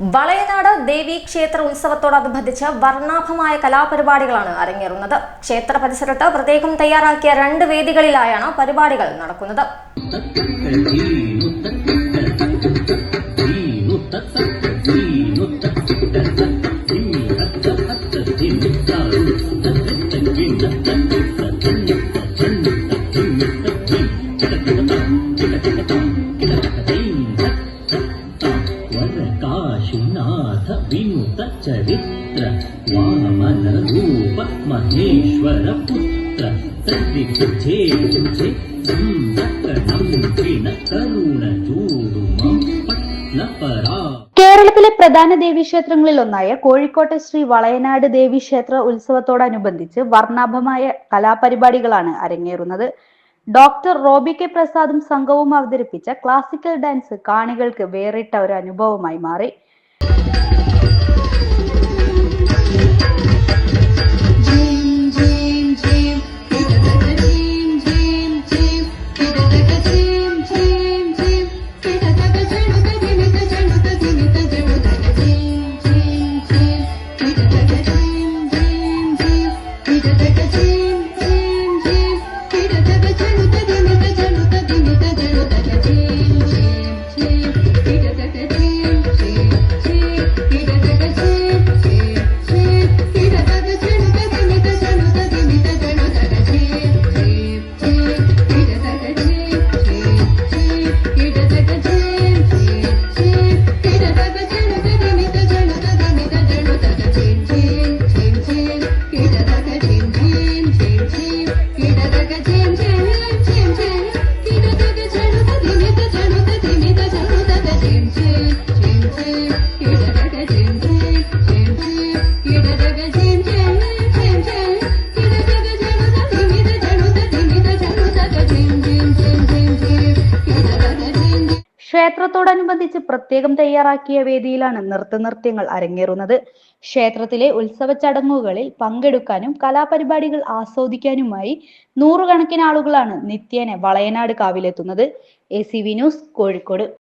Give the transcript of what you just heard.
വളയനാട് ദേവി ക്ഷേത്ര ഉത്സവത്തോടനുബന്ധിച്ച് വർണാഭമായ കലാപരിപാടികളാണ് അരങ്ങേറുന്നത് ക്ഷേത്ര പരിസരത്ത് പ്രത്യേകം തയ്യാറാക്കിയ രണ്ട് വേദികളിലായാണ് പരിപാടികൾ നടക്കുന്നത് Thank you. ചരിത്ര वामन रूप महेश्वर पुत्र കേരളത്തിലെ പ്രധാന ദേവീക്ഷേത്രങ്ങളിൽ ഒന്നായ കോഴിക്കോട്ടെ ശ്രീ വളയനാട് ദേവീക്ഷേത്ര ഉത്സവത്തോടനുബന്ധിച്ച് വർണാഭമായ കലാപരിപാടികളാണ് അരങ്ങേറുന്നത്. ഡോക്ടർ റോബി കെ പ്രസാദും സംഘവും അവതരിപ്പിച്ച ക്ലാസിക്കൽ ഡാൻസ് കാണികൾക്ക് വേറിട്ട ഒരു അനുഭവമായി മാറി. Thank you. did it ക്ഷേത്രത്തോടനുബന്ധിച്ച് പ്രത്യേകം തയ്യാറാക്കിയ വേദിയിലാണ് നൃത്തനൃത്യങ്ങൾ അരങ്ങേറുന്നത്. ക്ഷേത്രത്തിലെ ഉത്സവ ചടങ്ങുകളിൽ പങ്കെടുക്കാനും കലാപരിപാടികൾ ആസ്വദിക്കാനുമായി നൂറുകണക്കിന് ആളുകളാണ് നിത്യേന Valayanad കാവിലെത്തുന്നത്. A C V news Kozhikode.